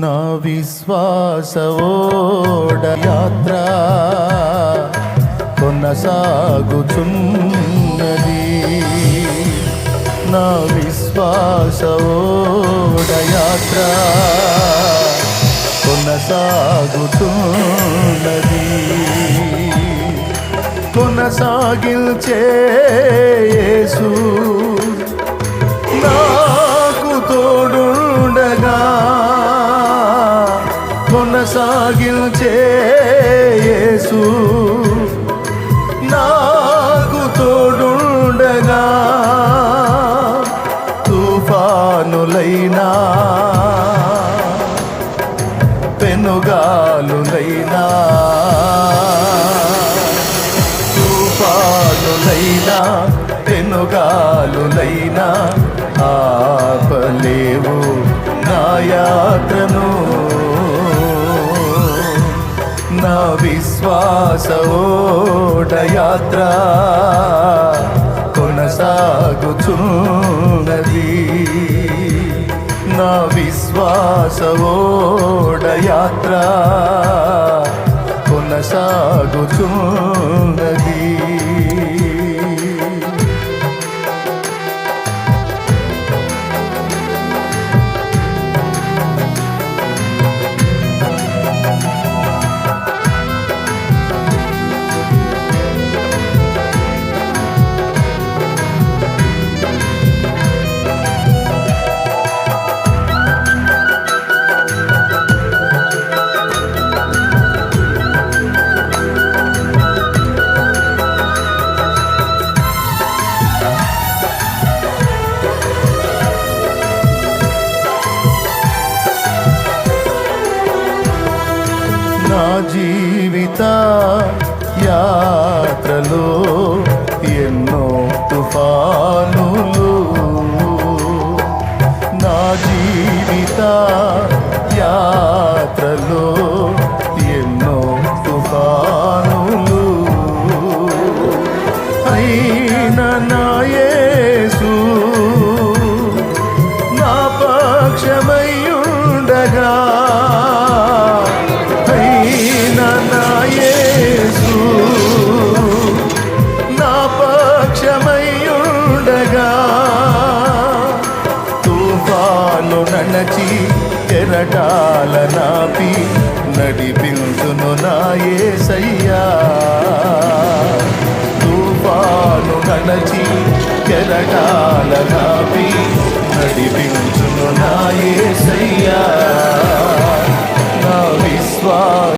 నా విశ్వాసవోడ యాత్ర కొనసాగుచున్నది. నా విశ్వాసవోడ యాత్ర కొనసాగుతున్నది కొనసాగిల్చే కొనసాగిల్చే యేసు. నాకు తోడుండగా తుఫానులైనా పెనుగాలులైనా తుఫానులైనా పెనుగాలులైనా ఆపలేవు నా యాత్రను. నా విశ్వాస ఓడ యాత్ర కొనసాగుచున్నది. నా విశ్వాస ఓడ యాత్ర కొనసాగుచున్నది. పక్షమయ్యుండగా అయిన నా నా పక్షమయ్యుండగా తుఫాను నడచి కెరటాల నాపి నడిపించును నాయే సయ్యా తుఫాను నడచి కెరటాల నడిపించును నా యేసయ్యా